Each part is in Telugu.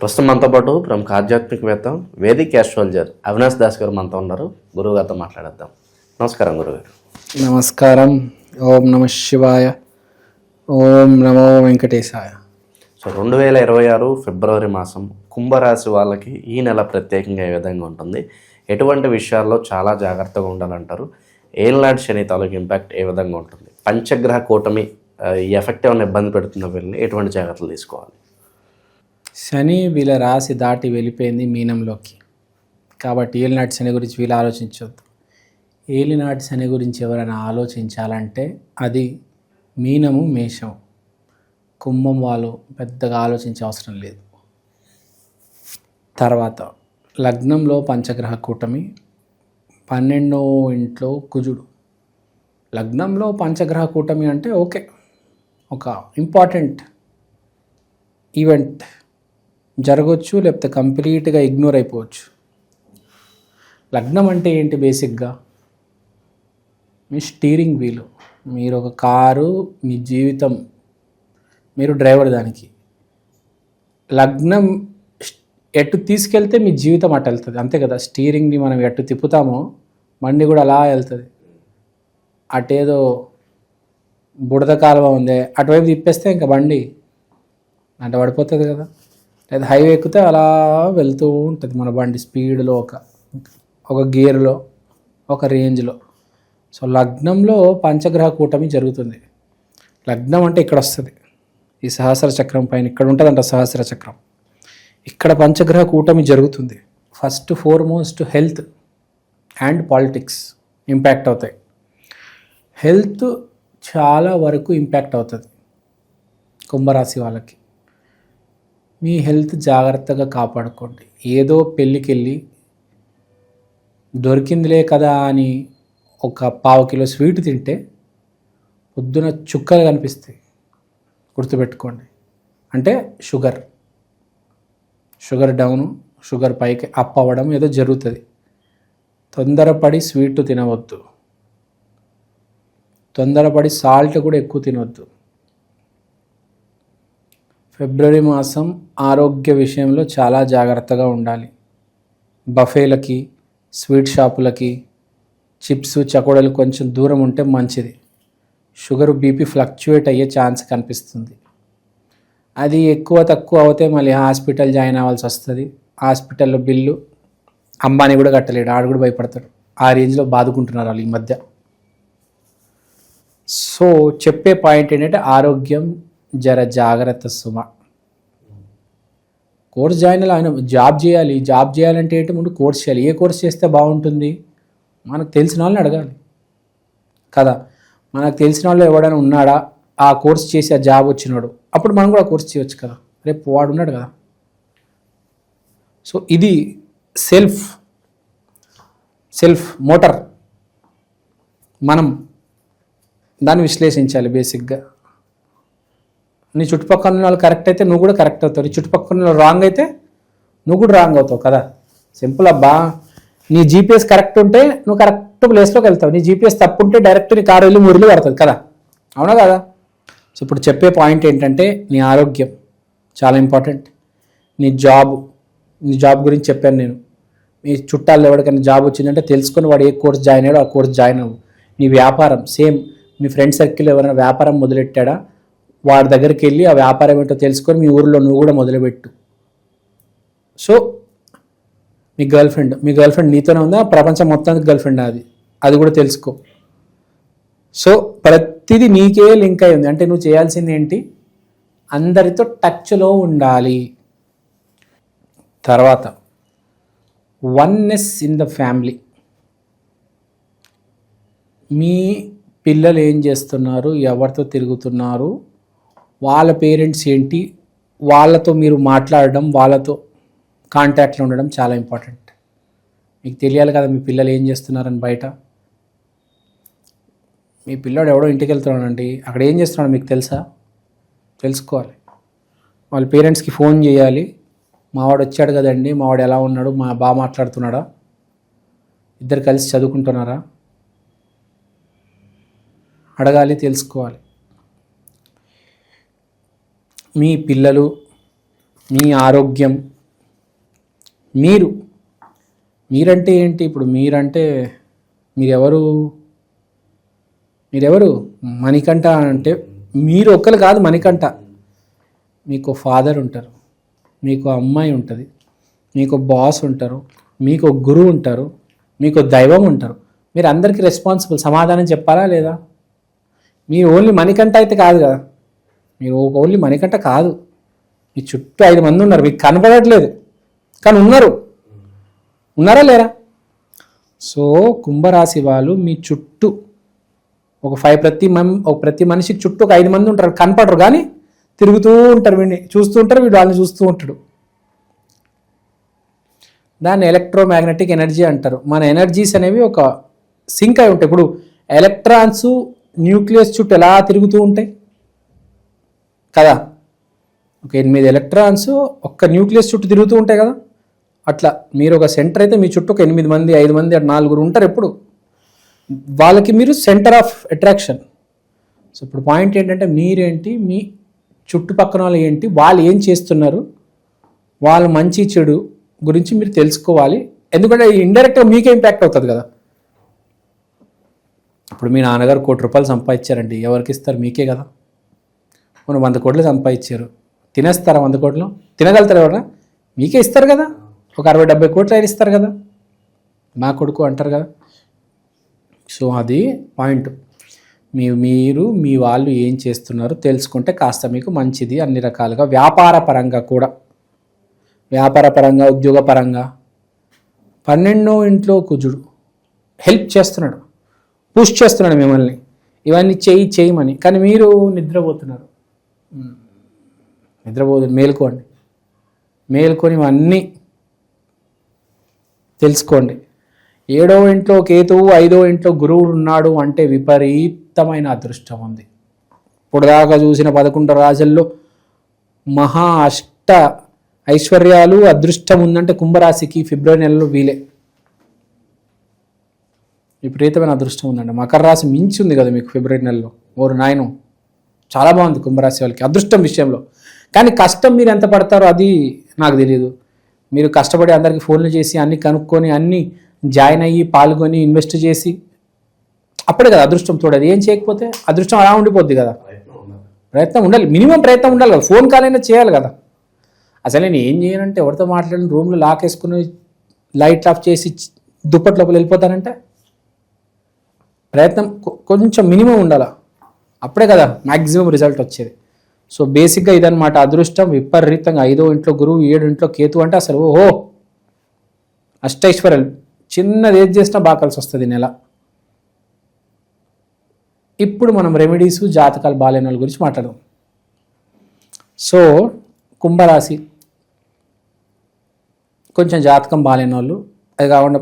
ప్రస్తుతం మనతో పాటు ప్రముఖ ఆధ్యాత్మికవేత్త వేదిక్ ఆస్ట్రాలజర్ అవినాష్ దాస్ గారు మనతో ఉన్నారు. గురువు గారితో మాట్లాడేద్దాం. నమస్కారం గురుగారు నమస్కారం. ఓం నమ శివాయ. ఓం నమో వెంకటేశాయ. సో రెండు వేల ఇరవై ఆరు ఫిబ్రవరి మాసం కుంభరాశి వాళ్ళకి ఈ నెల ప్రత్యేకంగా ఏ విధంగా ఉంటుంది. ఎటువంటి విషయాల్లో చాలా జాగ్రత్తగా ఉండాలంటారు. ఏళ్ళనాటి శని తాలూకు ఇంపాక్ట్ ఏ విధంగా ఉంటుంది? పంచగ్రహ కూటమి ఎఫెక్ట్ ఏమైనా ఇబ్బంది పెడుతుందో వీళ్ళని? ఎటువంటి జాగ్రత్తలు తీసుకోవాలి? శని వీళ్ళ రాశి దాటి వెళ్ళిపోయింది మీనంలోకి. కాబట్టి ఏలినాటి శని గురించి వీళ్ళు ఆలోచించవద్దు ఏలినాటి శని గురించి ఎవరైనా ఆలోచించాలంటే అది మీనము మేషం కుంభం వాళ్ళు పెద్దగా ఆలోచించే అవసరం లేదు. తర్వాత లగ్నంలో పంచగ్రహ కూటమి పన్నెండో ఇంట్లో కుజుడు. లగ్నంలో పంచగ్రహ కూటమి అంటే ఓకే. ఒక ఇంపార్టెంట్ ఈవెంట్. జరగవచ్చు లేకపోతే కంప్లీట్గా ఇగ్నోర్ అయిపోవచ్చు. లగ్నం అంటే ఏంటి బేసిక్గా? మీ స్టీరింగ్ వీలు. మీరు ఒక కారు మీ జీవితం మీరు డ్రైవర్ దానికి. లగ్నం ఎటు తీసుకెళ్తే మీ జీవితం అటు వెళ్తుంది. అంతే కదా స్టీరింగ్ని మనం ఎటు తిప్పుతామో బండి కూడా అలా వెళ్తుంది. అటేదో బుడద కాలువ ఉంది అటువైపు తిప్పేస్తే ఇంకా బండి అంటే పడిపోతుంది కదా. లేదా హైవే ఎక్కితే అలా వెళ్తూ ఉంటుంది మన బండి స్పీడ్లో ఒక ఒక గేర్లో ఒక రేంజ్లో. సో లగ్నంలో పంచగ్రహ కూటమి జరుగుతుంది. లగ్నం అంటే ఇక్కడ వస్తుంది. ఈ సహస్ర చక్రం పైన ఇక్కడ ఉంటుందంట సహస్ర చక్రం. ఇక్కడ పంచగ్రహ కూటమి జరుగుతుంది. First foremost health and politics impact అవుతాయి. హెల్త్ చాలా వరకు ఇంపాక్ట్ అవుతుంది కుంభరాశి వాళ్ళకి. మీ హెల్త్ జాగ్రత్తగా కాపాడుకోండి. ఏదో పెళ్ళికి వెళ్ళి దొరికిందిలే కదా అని ఒక పావు కిలో స్వీట్ తింటే పొద్దున చుక్కలు కనిపిస్తాయి. గుర్తుపెట్టుకోండి. అంటే షుగర్. షుగర్ డౌన్ షుగర్ పైకి అప్ అవ్వడం ఏదో జరుగుతుంది. తొందరపడి స్వీట్ తినవద్దు. తొందరపడి సాల్ట్ కూడా ఎక్కువ తినవద్దు ఫిబ్రవరి మాసం ఆరోగ్య విషయంలో చాలా జాగ్రత్తగా ఉండాలి. బఫేలకి స్వీట్ షాపులకి చిప్స్ చకోడలు కొంచెం దూరం ఉంటే మంచిది. షుగర్ బీపీ ఫ్లక్చువేట్ అయ్యే ఛాన్స్ కనిపిస్తుంది. అది ఎక్కువ తక్కువ అవుతే మళ్ళీ హాస్పిటల్ జాయిన్ అవ్వాల్సి వస్తుంది. హాస్పిటల్లో బిల్లు అంబానీ కూడా కట్టలేడు ఆడు కూడా భయపడతాడు. ఆ రేంజ్లో బాదుకుంటున్నారు వాళ్ళు ఈ మధ్య. సో చెప్పే పాయింట్ ఏంటంటే ఆరోగ్యం జర జాగ్రత్త సుమ. కోర్స్ జాయిన్ ఆయన జాబ్ చేయాలి జాబ్ చేయాలంటే ఏంటి ముందు కోర్స్ చేయాలి. ఏ కోర్స్ చేస్తే బాగుంటుంది? మనకు తెలిసిన వాళ్ళని అడగాలి. కదా? మనకు తెలిసిన వాళ్ళు ఎవడైనా ఉన్నాడా? ఆ కోర్స్ చేసి ఆ జాబ్ వచ్చినాడు. అప్పుడు మనం కూడా కోర్స్ చేయొచ్చు కదా? రేపు వాడు ఉన్నాడు కదా? సో ఇది సెల్ఫ్ సెల్ఫ్ మోటార్. మనం దాన్ని విశ్లేషించాలి బేసిక్గా. నీ చుట్టుపక్కల ఉన్న వాళ్ళు కరెక్ట్ అయితే నువ్వు కూడా కరెక్ట్ అవుతావు. నీ చుట్టుపక్కల ఉన్న వాళ్ళు రాంగ్ అయితే నువ్వు కూడా రాంగ్ అవుతావు కదా. సింపుల్ అబ్బా. నీ జీపీఎస్ కరెక్ట్ ఉంటే నువ్వు కరెక్ట్ ప్లేస్లోకి వెళ్తావు. నీ జీపీఎస్ తప్పు ఉంటే డైరెక్ట్ నీ కారు వెళ్ళి మురిలో పడుతుంది కదా. అవునా కదా? సో ఇప్పుడు చెప్పే పాయింట్ ఏంటంటే నీ ఆరోగ్యం చాలా ఇంపార్టెంట్ నీ జాబ్ నీ జాబ్ గురించి చెప్పాను నేను. మీ చుట్టాల్లో ఎవరికైనా జాబ్ వచ్చిందంటే తెలుసుకొని వాడు ఏ కోర్స్ జాయిన్ అయ్యాడో ఆ కోర్స్ జాయిన్ అవ్వు. నీ వ్యాపారం సేమ్ మీ ఫ్రెండ్ సర్కిల్ ఎవరైనా వ్యాపారం మొదలెట్టాడా? వాడి దగ్గరికి వెళ్ళి ఆ వ్యాపారం ఏంటో తెలుసుకొని మీ ఊరిలో నువ్వు కూడా మొదలుపెట్టు. సో మీ గర్ల్ ఫ్రెండ్ మీ గర్ల్ ఫ్రెండ్ నీతోనే ఉందా? ప్రపంచం మొత్తానికి గర్ల్ ఫ్రెండ్ అది. అది కూడా తెలుసుకో. సో ప్రతిదీ నీకే లింక్ అయి ఉంది. అంటే నువ్వు చేయాల్సింది ఏంటి? అందరితో టచ్లో ఉండాలి. తర్వాత వన్నెస్ ఇన్ ద ఫ్యామిలీ మీ పిల్లలు ఏం చేస్తున్నారు? ఎవరితో తిరుగుతున్నారు? వాళ్ళ పేరెంట్స్ ఏంటి వాళ్ళతో మీరు మాట్లాడడం వాళ్ళతో కాంటాక్ట్లో ఉండడం చాలా ఇంపార్టెంట్. మీకు తెలియాలి కదా మీ పిల్లలు ఏం చేస్తున్నారని బయట. మీ పిల్లాడు ఎవడో ఇంటికి వెళ్తున్నాడండి. అక్కడ ఏం చేస్తున్నాడు మీకు తెలుసా? తెలుసుకోవాలి. వాళ్ళ పేరెంట్స్కి ఫోన్ చేయాలి. మావాడు వచ్చాడు కదండి మావాడు ఎలా ఉన్నాడు మా బాగా మాట్లాడుతున్నాడా? ఇద్దరు కలిసి చదువుకుంటున్నారా? అడగాలి తెలుసుకోవాలి. మీ పిల్లలు మీ ఆరోగ్యం మీరు. మీరంటే ఏంటి? ఇప్పుడు మీరంటే మీరెవరు? మీరెవరు? మణికంఠ అంటే మీరు ఒక్కరు కాదు మణికంఠ. మీకు ఫాదర్ ఉంటారు మీకు అమ్మాయి ఉంటుంది మీకు బాస్ ఉంటారు మీకు గురువు ఉంటారు మీకు దైవం ఉంటారు. మీరు అందరికీ రెస్పాన్సిబుల్. సమాధానం చెప్పాలా లేదా? మీరు ఓన్లీ మణికంఠ అయితే కాదు కదా. మీరు ఓన్లీ మణికంట కాదు. మీ చుట్టూ ఐదు మంది ఉన్నారు. మీకు కనపడట్లేదు. కానీ ఉన్నారు. ఉన్నారా లేరా? సో కుంభరాశి వాళ్ళు మీ చుట్టూ ఒక ఫైవ్ ప్రతి మం ఒక ప్రతి మనిషికి చుట్టూ ఒక ఐదు మంది ఉంటారు. కనపడరు కానీ తిరుగుతూ ఉంటారు వీడిని. చూస్తూ ఉంటారు వీడు వాళ్ళని చూస్తూ ఉంటాడు. దాన్ని ఎలక్ట్రోమాగ్నెటిక్ ఎనర్జీ అంటారు. మన ఎనర్జీస్ అనేవి ఒక సింక్ అయి ఉంటాయి. ఇప్పుడు ఎలక్ట్రాన్స్ న్యూక్లియస్ చుట్టూ ఎలా తిరుగుతూ ఉంటాయి? కదా? ఒక ఎనిమిది ఎలక్ట్రాన్స్ ఒక్క న్యూక్లియస్ చుట్టూ తిరుగుతూ ఉంటాయి కదా? అట్లా మీరు ఒక సెంటర్ అయితే మీ చుట్టూ ఒక ఎనిమిది మంది ఐదు మంది అటు నాలుగురు ఉంటారు ఎప్పుడు. వాళ్ళకి మీరు సెంటర్ ఆఫ్ అట్రాక్షన్ సో ఇప్పుడు పాయింట్ ఏంటంటే మీరేంటి మీ చుట్టుపక్కన వాళ్ళు ఏంటి వాళ్ళు ఏం చేస్తున్నారు వాళ్ళ మంచి చెడు గురించి మీరు తెలుసుకోవాలి. ఎందుకంటే ఇండైరెక్ట్గా మీకే ఇంపాక్ట్ అవుతుంది కదా? ఇప్పుడు మీ నాన్నగారు కోటి రూపాయలు సంపాదించారండి ఎవరికి ఇస్తారు? మీకే కదా? మనం వంద కోట్లు సంపాదించారు. తినేస్తారా వంద కోట్లు? తినగలుగుతారు ఎవరా మీకే ఇస్తారు కదా. ఒక అరవై డెబ్బై కోట్లు ఆయన ఇస్తారు కదా. నా కొడుకు అంటారు కదా. సో అది పాయింట్. మీ మీరు మీ వాళ్ళు ఏం చేస్తున్నారు తెలుసుకుంటే కాస్త మీకు మంచిది అన్ని రకాలుగా. వ్యాపార పరంగా కూడా. వ్యాపార పరంగా ఉద్యోగ పరంగా. పన్నెండో ఇంట్లో కుజుడు. హెల్ప్ చేస్తున్నాడు. పుష్ చేస్తున్నాడు మిమ్మల్ని. ఇవన్నీ చేయి చేయమని కానీ మీరు నిద్రపోతున్నారు. నిద్రపోదు మేల్కోండి. మేల్కొని అన్నీ తెలుసుకోండి. ఏడో ఇంట్లో కేతువు ఐదో ఇంట్లో గురువుడు ఉన్నాడు అంటే విపరీతమైన అదృష్టం ఉంది. ఇప్పుడు దాకా చూసిన పదకొండు రాజుల్లో మహా అష్ట ఐశ్వర్యాలు అదృష్టం ఉందంటే కుంభరాశికి ఫిబ్రవరి నెలలో వీలే. విపరీతమైన అదృష్టం ఉందండి. మకర రాశి మించి ఉంది కదా మీకు ఫిబ్రవరి నెలలో. ఓరు నాయనం. చాలా బాగుంది కుంభరాశి వాళ్ళకి అదృష్టం విషయంలో. కానీ కష్టం మీరు ఎంత పడతారో అది నాకు తెలియదు మీరు కష్టపడి అందరికి ఫోన్లు చేసి అన్ని కనుక్కొని అన్ని జాయిన్ అయ్యి పాల్గొని ఇన్వెస్ట్ చేసి అప్పుడే కదా అదృష్టం చూడదు ఏం చేయకపోతే అదృష్టం అలా ఉండిపోద్ది కదా. ప్రయత్నం ఉండాలి. మినిమం ప్రయత్నం ఉండాలి కదా. ఫోన్ కాల్ అయినా చేయాలి కదా. అసలు నేను ఏం చేయనంటే ఎవరితో మాట్లాడిన రూమ్లో లాక్ వేసుకుని లైట్ ఆఫ్ చేసి దుప్పటి లోపల వెళ్ళిపోతానంటే ప్రయత్నం కొంచెం మినిమం ఉండాలా. అప్పుడే కదా మ్యాక్సిమం రిజల్ట్ వచ్చేది. సో బేసిక్గా ఇదనమాట అదృష్టం. విపరీతంగా ఐదో ఇంట్లో గురువు ఏడు ఇంట్లో కేతు అంటే అసలు ఓహో! అష్టైశ్వర్యం చిన్నది ఏది చేసినా బాగా కలిసి వస్తుంది నెల. ఇప్పుడు మనం రెమెడీస్ జాతకాలు బాగాలేని గురించి మాట్లాడదాం. సో కుంభరాశి. కొంచెం జాతకం బాగాలేని వాళ్ళు అది కాకుండా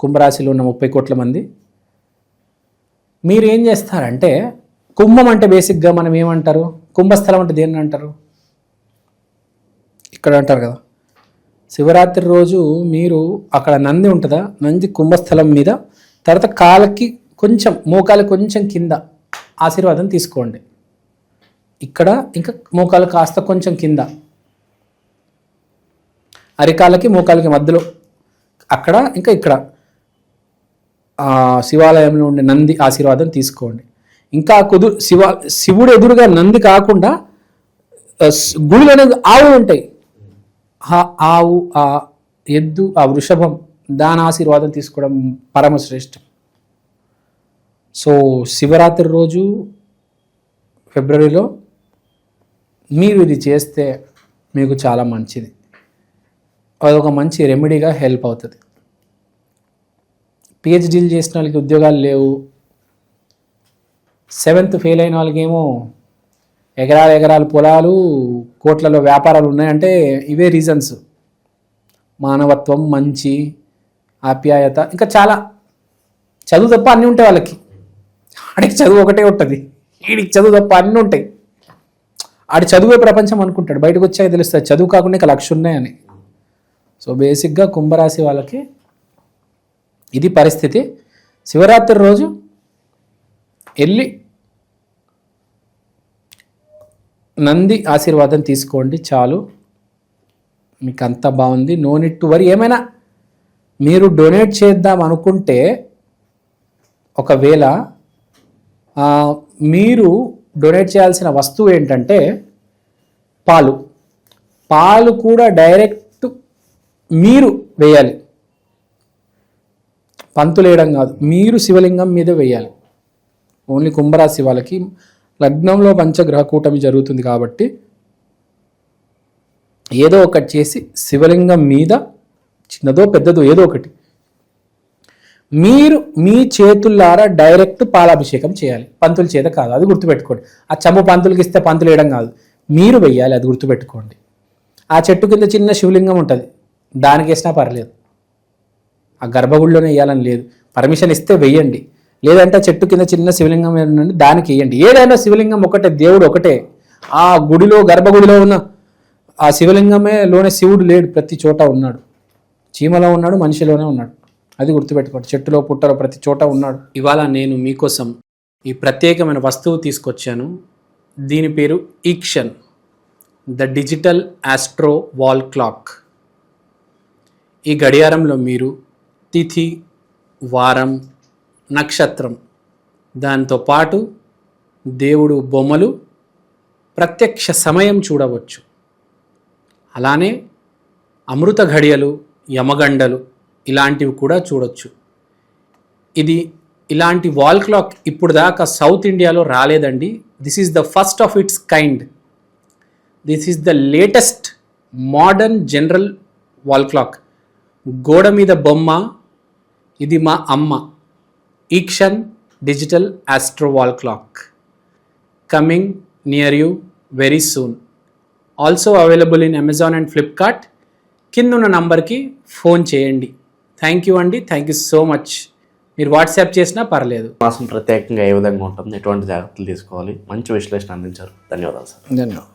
కుంభరాశిలో ఉన్న ముప్పై కోట్ల మంది. మీరు ఏం చేస్తారంటే కుంభం అంటే బేసిక్గా మనం ఏమంటారు? కుంభస్థలం అంటే దేన్ని అంటారు? ఇక్కడ అంటారు కదా. శివరాత్రి రోజు మీరు అక్కడ నంది ఉంటుందా? నంది కుంభస్థలం మీద. తర్వాత కాళ్ళకి కొంచెం మోకాలు కొంచెం కింద ఆశీర్వాదం తీసుకోండి. ఇక్కడ ఇంకా మోకాలు కాస్త కొంచెం కింద. అరికాళ్ళకి మోకాలకి మధ్యలో. అక్కడ ఇంకా ఇక్కడ. శివాలయంలో ఉండే నంది ఆశీర్వాదం తీసుకోండి. ఇంకా కుదు శివ శివుడు ఎదురుగా నంది కాకుండా గుడిలోనే ఆవు అనేది ఉంటాయి. ఆ ఆవు ఆ ఎద్దు ఆ వృషభం దాని ఆశీర్వాదం తీసుకోవడం పరమశ్రేష్టం సో శివరాత్రి రోజు ఫిబ్రవరిలో మీరు ఇది చేస్తే మీకు చాలా మంచిది. అదొక మంచి రెమెడీగా హెల్ప్ అవుతుంది. పిహెచ్డీలు చేసిన వాళ్ళకి ఉద్యోగాలు లేవు. సెవెంత్ ఫెయిల్ అయిన వాళ్ళకేమో ఎకరాల ఎకరాల పొలాలు కోట్లలో వ్యాపారాలు ఉన్నాయంటే ఇవే రీజన్స్ మానవత్వం మంచి ఆప్యాయత ఇంకా చాలా. చదువు తప్ప అన్నీ ఉంటాయి వాళ్ళకి. ఆడికి చదువు ఒకటే ఉంటుంది. వీడికి చదువు తప్ప అన్నీ ఉంటాయి. ఆడి చదువే ప్రపంచం అనుకుంటాడు. బయటకు వచ్చాక తెలుస్తుంది చదువు కాకుండా ఇంకా లక్ష ఉన్నాయని సో బేసిక్గా కుంభరాశి వాళ్ళకి ఇది పరిస్థితి. శివరాత్రి రోజు వెళ్ళి నంది ఆశీర్వాదం తీసుకోండి చాలు. మీకు అంత బాగుంది. నో నిట్ టు వరి ఏమైనా మీరు డొనేట్ చేద్దాం అనుకుంటే ఒకవేళ మీరు డొనేట్ చేయాల్సిన వస్తువు ఏంటంటే పాలు. పాలు కూడా డైరెక్ట్ మీరు వేయాలి. పంతులు వేయడం కాదు మీరు శివలింగం మీద వేయాలి. ఓన్లీ కుంభరాశి వాళ్ళకి లగ్నంలో పంచగ్రహ కూటమి జరుగుతుంది కాబట్టి ఏదో ఒకటి చేసి శివలింగం మీద చిన్నదో పెద్దదో ఏదో ఒకటి మీరు మీ చేతుల్లారా డైరెక్ట్ పాలాభిషేకం చేయాలి. పంతుల చేత కాదు అది గుర్తుపెట్టుకోండి. ఆ చంపు పంతులకి ఇస్తే పంతులు వేయడం కాదు. మీరు వెయ్యాలి అది గుర్తుపెట్టుకోండి. ఆ చెట్టు కింద చిన్న శివలింగం ఉంటుంది. దానికి వేసినా పర్లేదు. ఆ గర్భగుడిలోనే వేయాలని లేదు. పర్మిషన్ ఇస్తే వెయ్యండి. లేదంటే చెట్టు కింద చిన్న శివలింగం ఏంటంటే దానికి వేయండి. ఏదైనా శివలింగం ఒకటే దేవుడు ఒకటే. ఆ గుడిలో గర్భగుడిలో ఉన్న ఆ శివలింగమే లోనే శివుడు లేడు ప్రతి చోట ఉన్నాడు. చీమలో ఉన్నాడు మనిషిలోనే ఉన్నాడు. అది గుర్తుపెట్టుకోండి. చెట్టులో పుట్టలో ప్రతి చోట ఉన్నాడు. ఇవాళ నేను మీకోసం ఈ ప్రత్యేకమైన వస్తువు తీసుకొచ్చాను. దీని పేరు ఈక్షన్ the digital astro wall clock. ఈ గడియారంలో మీరు తిథి వారం నక్షత్రం. దాంతో పాటు దేవుడు బొమ్మలు ప్రత్యక్ష సమయం చూడవచ్చు. అలానే అమృత ఘడియలు యమగండలు ఇలాంటివి కూడా చూడొచ్చు. ఇది ఇలాంటి వాల్ క్లాక్ ఇప్పుడు దాకా సౌత్ ఇండియాలో రాలేదండి. This is the first of its kind. This is the latest modern general wall clock. గోడ మీద బొమ్మ ఇది మా అమ్మ. ఈక్షన్ digital astro wall clock. Coming near you very soon. Also available in Amazon and Flipkart. కింద ఉన్న నంబర్కి ఫోన్ చేయండి. థ్యాంక్ యూ అండి. Thank you so much. మీరు వాట్సాప్ చేసినా పర్లేదు. మాసం ప్రత్యేకంగా ఏ విధంగా ఉంటుంది ఎటువంటి జాగ్రత్తలు తీసుకోవాలి? మంచి విశ్లేషణ అందించారు. ధన్యవాదాలు సార్. ధన్యవాదాలు.